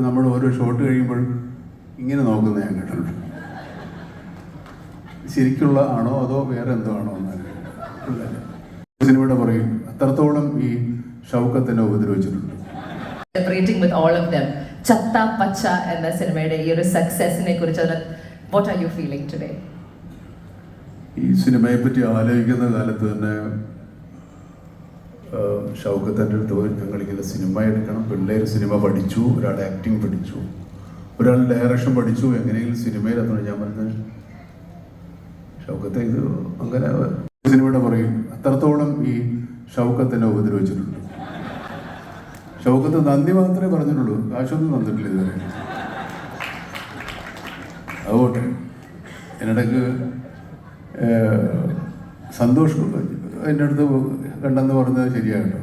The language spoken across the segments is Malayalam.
നമ്മൾ ഓരോ ഷോട്ട് കഴിയുമ്പോൾ ഇങ്ങനെ നോക്കുന്ന ഞാൻ കേട്ടിട്ടുണ്ട്. ശരിക്കുള്ള ആണോ അതോ വേറെ എന്തോ ആണോ എന്ന് സിനിമയുടെ പറയും അത്രത്തോളം ഈ ഷൗക്കത്തിനെ ഉപദ്രവിച്ചിട്ടുണ്ട്. With all of them Chatha Pacha എന്ന സിനിമയുടെ ഈ ഒരു സക്സസിനെ കുറിച്ച് what are you feeling today ഈ സിനിമയെ പറ്റി ആലോചിക്കുന്ന കാലത്ത് തന്നെ ഷൗക്കത്തിന്റെ അടുത്ത് പോയി ഞങ്ങളിങ്ങനെ സിനിമ എടുക്കണം. പിള്ളേർ സിനിമ പഠിച്ചു ഒരാൾ ആക്ടിങ് പഠിച്ചു. ഒരാൾ ഡയറക്ഷൻ പഠിച്ചു എങ്ങനെയെങ്കിലും സിനിമയിൽ എത്തണം. ഞാൻ പറഞ്ഞത് ഷൗക്കത്തെ ഇത് അങ്ങനെ സിനിമയുടെ പറയും അത്രത്തോളം ഈ ഷൗക്കത്തിനെ ഉപദ്രവിച്ചിട്ടുണ്ട്. ഷൗക്കത്ത് നന്ദി മാത്രമേ പറഞ്ഞിട്ടുള്ളൂ. കാശൊന്നും തന്നിട്ടില്ല ഇതുവരെ. അതുകൊണ്ട് എന്നിടക്ക് സന്തോഷ് എന്റെ അടുത്ത് കണ്ടെന്ന് പറഞ്ഞത് ശരിയാകട്ടോ.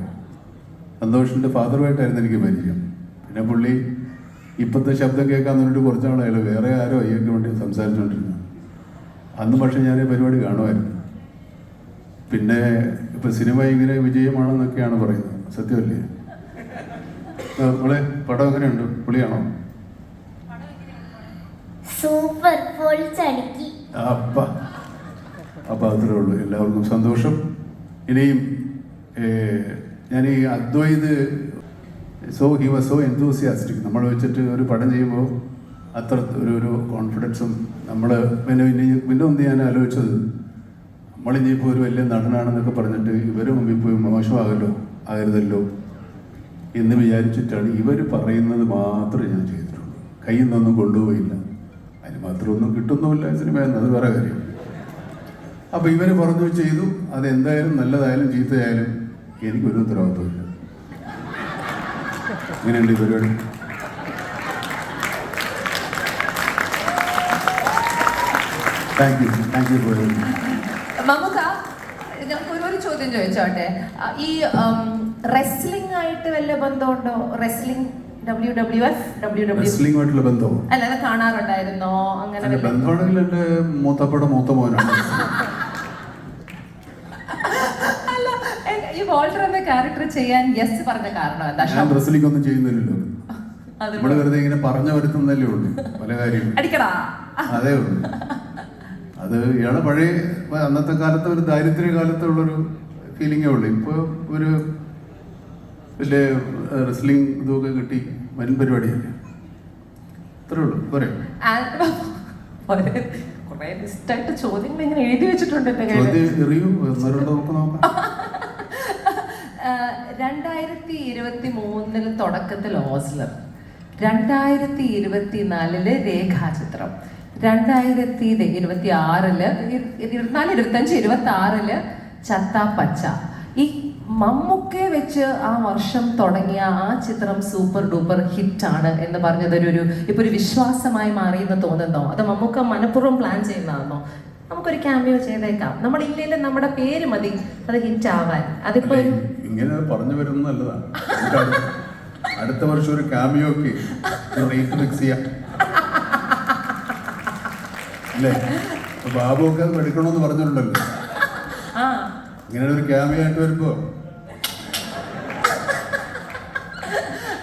സന്തോഷിന്റെ ഫാദറുമായിട്ടായിരുന്നു എനിക്ക് പരിചയം. പിന്നെ പുള്ളി ഇപ്പോഴത്തെ ശബ്ദം കേൾക്കാൻ വേണ്ടിയിട്ട് കുറച്ച് നാളായാലും വേറെ ആരോ അയ്യക്ക് വേണ്ടി സംസാരിച്ചുകൊണ്ടിരുന്നു അന്ന് പക്ഷേ ഞാൻ പരിപാടി കാണുമായിരുന്നു. പിന്നെ ഇപ്പം സിനിമ ഇങ്ങനെ വിജയമാണെന്നൊക്കെയാണ് പറയുന്നത്. സത്യമല്ലേ? നമ്മളെ പടം എങ്ങനെയുണ്ട്? പുള്ളിയാണോ? സൂപ്പർ അപ്പ. അപ്പം അത്രേ ഉള്ളൂ. എല്ലാവർക്കും സന്തോഷം. ഇനിയും ഞാൻ ഈ Advaith so he was so enthusiastic. നമ്മൾ വെച്ചിട്ട് ഒരു പടം ചെയ്യുമ്പോൾ അത്ര ഒരു ഒരു കോൺഫിഡൻസും നമ്മൾ പിന്നെ പിന്നെ പിന്നെ ഒന്ന് ഞാൻ ആലോചിച്ചത്? നമ്മളിനിയിപ്പോൾ ഒരു വലിയ നടനാണെന്നൊക്കെ പറഞ്ഞിട്ട് ഇവരും പോയി മോശമാകല്ലോ ആകരുതല്ലോ എന്ന് വിചാരിച്ചിട്ടാണ് ഇവർ പറയുന്നത് മാത്രമേ ഞാൻ ചെയ്തിട്ടുള്ളൂ. കയ്യിൽ നിന്നൊന്നും കൊണ്ടുപോയില്ല. അതിന് മാത്രമൊന്നും കിട്ടുന്നുമില്ല സിനിമ എന്നത് വേറെ കാര്യം. അപ്പൊ ഇവർ പറഞ്ഞു ചെയ്തു അത് എന്തായാലും നല്ലതായാലും ചീത്തയായാലും എനിക്കൊരു ഉത്തരവാദിത്വമില്ല. ഇങ്ങനെയുണ്ട് ഈ പരിപാടി. Thank you thank you for ഒരു ചോദ്യം ചോദിച്ചോട്ടെ? ഈ റെസ്ലിംഗ് ആയിട്ട് വല്ല ബന്ധമുണ്ടോ? Wrestling W W F W W റെസ്ലിംഗുമായിട്ടുള്ള ബന്ധവും അല്ല അത് കാണാറുണ്ടായിരുന്നോ? അങ്ങനെ ബന്ധമാണെങ്കിൽ എന്റെ മൂത്തപ്പയുടെ മൂത്ത മോനാണ് അല്ല എ- ഈ വോൾട്ടർ എന്ന ക്യാരക്ടർ ചെയ്യാൻ യെസ് പറഞ്ഞ കാരണം എന്താ? ഞാൻ റെസ്ലിംഗ് ഒന്നും ചെയ്യുന്നില്ലല്ലോ നമ്മൾ വെറുതെ ഇങ്ങനെ പറഞ്ഞു വരുത്തുന്നതല്ലേ ഉള്ളൂ. പല കാര്യവും അടിക്കടാ. അതേ ഉള്ളൂ. അത് ഇയാളെ പഴയ അന്നത്തെ കാലത്ത് ഒരു ദാരിദ്ര്യ കാലത്തുള്ളൊരു ഫീലിംഗേ ഉള്ളൂ. ഇപ്പോൾ ഒരു വലിയ റെസ്ലിംഗ് ഇതൊക്കെ കിട്ടി വൻ പരിപാടിയല്ലേ? അത്രേ ഉള്ളൂ. പറയാം കുറെ ലിസ്റ്റായിട്ട് ചോദ്യങ്ങൾ ഇങ്ങനെ എഴുതി വെച്ചിട്ടുണ്ട്. ചോദ്യം എറിയൂ. നമുക്ക് നോക്കാം ആഹ് രണ്ടായിരത്തി ഇരുപത്തി മൂന്നിൽ തുടക്കത്തിൽ ഓസ്ലർ രണ്ടായിരത്തി ഇരുപത്തി നാലിൽ രേഖാചിത്രം രണ്ടായിരത്തി ഇരുപത്തി ആറിൽ ഇരുപത്തിനാല് ഇരുപത്തഞ്ച് ഇരുപത്തി ആറിൽ ചത്ത പച്ച ഈ മമ്മൂക്കെ വെച്ച് ആ വർഷം തുടങ്ങിയ ആ ചിത്രം സൂപ്പർ ഡൂപ്പർ ആണ് എന്ന് പറഞ്ഞതൊരു ഇപ്പൊ ഒരു വിശ്വാസമായി മാറി എന്ന് തോന്നുന്നോ? അത് മമ്മൂക്ക മനഃപൂർവം പ്ലാൻ ചെയ്യുന്നതാണോ? നമുക്കൊരു ക്യാമിയോ ചെയ്തേക്കാം. നമ്മൾ ഇല്ലെങ്കിൽ നമ്മുടെ പേര് മതി. അത് ഹിറ്റ് ആവാൻ അതിപ്പോ ഇങ്ങനെ പറഞ്ഞു വരുന്നത് നല്ലതാണ്. നമുക്ക് അടുത്ത- വർഷം ഒരു ക്യാമിയോക്ക് റേറ്റ് ഫിക്സ് ചെയ്യാം. അല്ലേ? അപ്പൊ ബാബു ഒക്കെ അത് എടുക്കണമെന്ന് പറഞ്ഞിട്ടുണ്ടല്ലോ. ഇങ്ങനെ ഒരു ക്യാമിയോ ആയിട്ട് വരുമ്പോ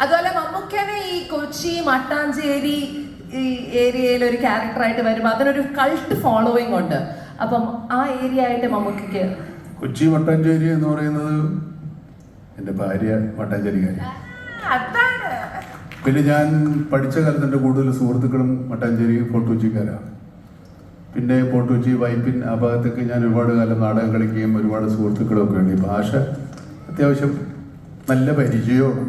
അതുപോലെ മമ്മൂക്കനെ ഈ കൊച്ചി മട്ടാഞ്ചേരി ഈ ഏരിയയിൽ ഒരു ക്യാരക്ടറായിട്ട് വരുമ്പോൾ അതിനൊരു കൾട്ട് ഫോളോയിങ് ഉണ്ട്. അപ്പം ആ ഏരിയ ആയിട്ട് മമ്മൂക്കയ്ക്ക് കൊച്ചി മട്ടാഞ്ചേരി എന്ന് പറയുന്നത് എന്റെ ഭാര്യ മട്ടാഞ്ചേരിക്കാരി അതാണ് പിന്നെ ഞാൻ പഠിച്ച കാലത്ത് എന്റെ കൂടുതൽ സുഹൃത്തുക്കളും മട്ടാഞ്ചേരി ഫോർട്ട് കൊച്ചിക്കാരാണ് പിന്നെ ഫോർട്ട് കൊച്ചി വൈപ്പിൻ ആ ഭാഗത്തൊക്കെ ഞാൻ ഒരുപാട് കാലം നാടകം കളിക്കുകയും ഒരുപാട് സുഹൃത്തുക്കളും ഒക്കെ ഉണ്ട് ഭാഷ അത്യാവശ്യം നല്ല പരിചയമാണ്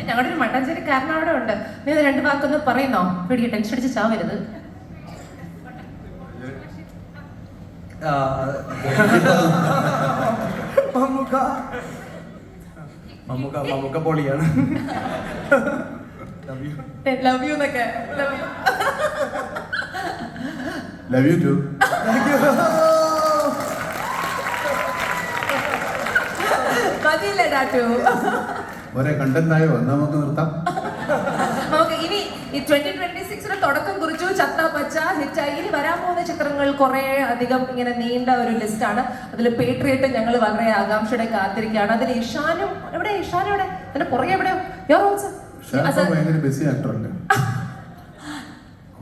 ഞങ്ങളുടെ ഒരു മട്ടാഞ്ചേരിക്കാരൻ അവിടെ ഉണ്ട് നീ രണ്ട് വാക്കൊന്ന് പറയുന്നോ പിടിയ ടെൻഷൻ അടിച്ച് ചാവരുത് ആ, മമ്മൂക്ക മമ്മൂക്ക മമ്മൂക്ക പൊളിയാണ്. Love ലവ് യു എന്നൊക്കെ. Love you love you too മതിയില്ല ഒരേ കണ്ടന്റായോ എന്നാ നമുക്ക് നിർത്താം. നമുക്ക് ഇനി ഈ ട്വന്റി ട്വന്റി തുടക്കം കുറിച്ചു. ചത്ത പച്ച ഹിറ്റായി ഇനി വരാൻ പോകുന്ന ചിത്രങ്ങൾ കുറെ അധികം ഇങ്ങനെ നീണ്ട ഒരു ലിസ്റ്റാണ് അതിൽ പേട്രിയറ്റ് ഞങ്ങൾ വളരെ ആകാംക്ഷയുടെ കാത്തിരിക്കുകയാണ്. അതിൽ ഇഷാനും എവിടെ ഇഷാനും എവിടെ? അതിന്റെ പുറകെ എവിടെയോ? ബിസി ആക്ടറല്ലേ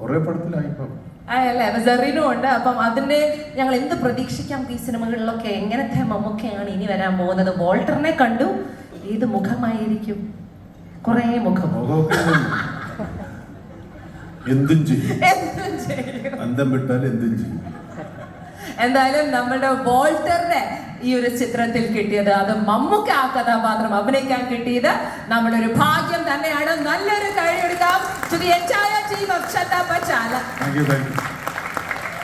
കുറെ പടത്തിലായി ഇപ്പം. അല്ലേ? അപ്പൊ സെറീനും ഉണ്ട്. അപ്പം അതിന്റെ ഞങ്ങൾ എന്ത് പ്രതീക്ഷിക്കാം? ഈ സിനിമകളിലൊക്കെ എങ്ങനത്തെ മമ്മൊക്കെയാണ് ഇനി വരാൻ പോകുന്നത്? വോൾട്ടറിനെ കണ്ടു. ഏത് മുഖമായിരിക്കും? കുറേ മുഖം. എന്തും ചെയ്യും. എന്തും ചെയ്യും. അന്തം വിട്ടാൽ എന്തും ചെയ്യും. എന്തായാലും നമ്മുടെ വോൾട്ടറിനെ ഈ ഒരു ചിത്രത്തിൽ കിട്ടിയത് അത് മമ്മൂക്ക ആ കഥാപാത്രം അഭിനയിക്കാൻ കിട്ടിയത്. നമ്മുടെ ഒരു ഭാഗ്യം തന്നെയാണ്. നല്ലൊരു കഴിയെടുക്കാം അവസാനമുള്ള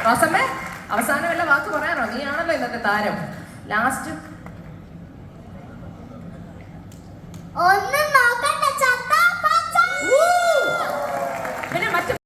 റോസമ്മേ അവസാനം വല്ല വാക്ക് പറയാനോ? നീയാണല്ലോ ഇന്നത്തെ താരം. ലാസ്റ്റ് ഒന്ന്